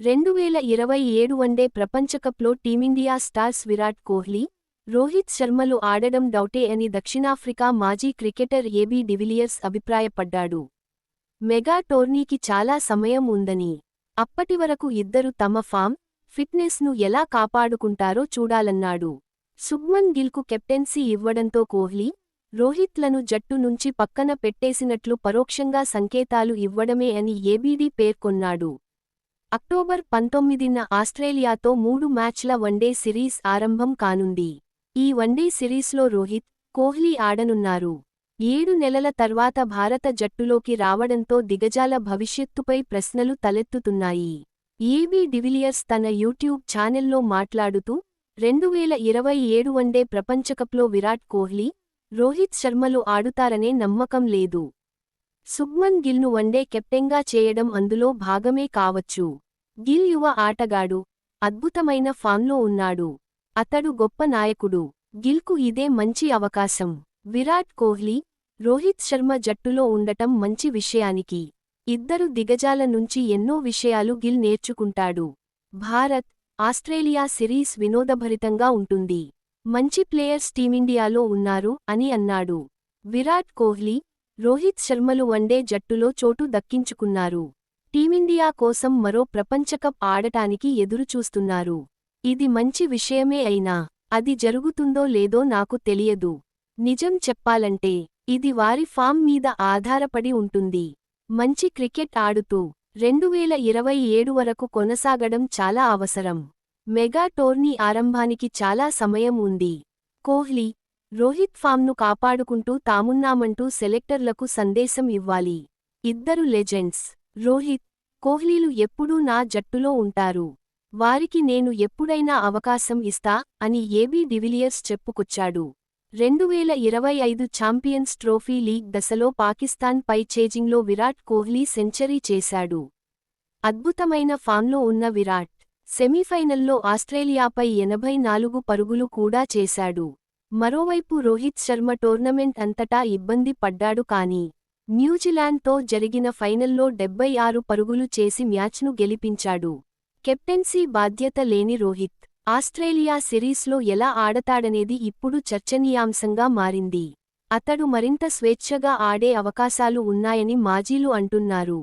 రెండువేల ఇరవై ఏడు one day ప్రపంచకప్లో team India stars Virat Kohli Rohit శర్మలు ఆడడం డౌటే అని దక్షిణాఫ్రికా మాజీ క్రికెటర్ ఏబీ డివిలియర్స్ అభిప్రాయపడ్డాడు. మెగా టోర్నీకి చాలా సమయం ఉందని. అప్పటివరకు ఇద్దరు తమ ఫామ్ ఫిట్నెస్ను ఎలా కాపాడుకుంటారో చూడాలన్నాడు. శుభ్మన్ గిల్కు కెప్టెన్సీ ఇవ్వడంతో కోహ్లీ రోహిత్లను జట్టు నుంచి పక్కన పెట్టేసినట్లు పరోక్షంగా సంకేతాలు ఇవ్వడమే అని ఏబీడీ పేర్కొన్నాడు. అక్టోబర్ పంతొమ్మిదిన ఆస్ట్రేలియాతో మూడు మ్యాచ్ల వన్డే సిరీస్ ఆరంభం కానుంది. ఈ వన్డే సిరీస్లో రోహిత్ కోహ్లీ ఆడనున్నారు. ఏడు నెలల తర్వాత భారత జట్టులోకి రావడంతో దిగజాల భవిష్యత్తుపై ప్రశ్నలు తలెత్తుతున్నాయి. ఏబీ డివిలియర్స్ తన యూట్యూబ్ ఛానెల్లో మాట్లాడుతూ రెండువేల ఇరవై ఏడు వన్డే ప్రపంచకప్లో విరాట్ కోహ్లీ రోహిత్ శర్మలు ఆడుతారనే నమ్మకం లేదు. శుభ్మన్ గిల్ను వన్డే కెప్టెన్గా చేయడం అందులో భాగమే కావచ్చు. గిల్ యువ ఆటగాడు అద్భుతమైన ఫామ్లో ఉన్నాడు. అతడు గొప్ప నాయకుడు. గిల్కు ఇదే మంచి అవకాశం. విరాట్ కోహ్లీ రోహిత్ శర్మ జట్టులో ఉండటం మంచి విషయానికి. ఇద్దరు దిగజాల నుంచి ఎన్నో విషయాలు గిల్ నేర్చుకుంటాడు. భారత్ ఆస్ట్రేలియా సిరీస్ వినోదభరితంగా ఉంటుంది. మంచి ప్లేయర్స్ టీమిండియాలో ఉన్నారు అని అన్నాడు. విరాట్ కోహ్లీ రోహిత్ శర్మలు వన్డే జట్టులో చోటు దక్కించుకున్నారు. టీమిండియా కోసం మరో ప్రపంచకప్ ఆడటానికి ఎదురుచూస్తున్నారు. ఇది మంచి విషయమే అయినా అది జరుగుతుందో లేదో నాకు తెలియదు. నిజం చెప్పాలంటే ఇది వారి ఫామ్ మీద ఆధారపడి ఉంటుంది. మంచి క్రికెట్ ఆడుతూ రెండువేల ఇరవై ఏడు వరకు కొనసాగడం చాలా అవసరం. మెగా టోర్నీ ఆరంభానికి చాలా సమయం ఉంది. కోహ్లీ రోహిత్ ఫామ్ను కాపాడుకుంటూ తామున్నామంటూ సెలెక్టర్లకు సందేశం ఇవ్వాలి. ఇద్దరు లెజెండ్స్. రోహిత్ కోహ్లీలు ఎప్పుడూ నా జట్టులో ఉంటారు. వారికి నేను ఎప్పుడైనా అవకాశం ఇస్తా అని ఏబీ డివిలియర్స్ చెప్పుకొచ్చాడు. రెండువేల ఇరవై ఐదు ఛాంపియన్స్ ట్రోఫీ లీగ్ దశలో పాకిస్తాన్ పై చేజింగ్లో విరాట్ కోహ్లీ సెంచరీ చేశాడు. అద్భుతమైన ఫామ్లో ఉన్న విరాట్ సెమీఫైనల్లో ఆస్ట్రేలియాపై ఎనభై నాలుగు పరుగులు కూడా చేశాడు. మరోవైపు రోహిత్ శర్మ టోర్నమెంట్ అంతటా ఇబ్బంది పడ్డాడు కానీ న్యూజిలాండ్తో జరిగిన ఫైనల్లో డెబ్బై ఆరు పరుగులు చేసి మ్యాచ్ను గెలిపించాడు. కెప్టెన్సీ బాధ్యత లేని రోహిత్ ఆస్ట్రేలియా సిరీస్లో ఎలా ఆడతాడనేది ఇప్పుడు చర్చనీయాంశంగా మారింది. అతడు మరింత స్వేచ్ఛగా ఆడే అవకాశాలు ఉన్నాయని మాజీలు అంటున్నారు.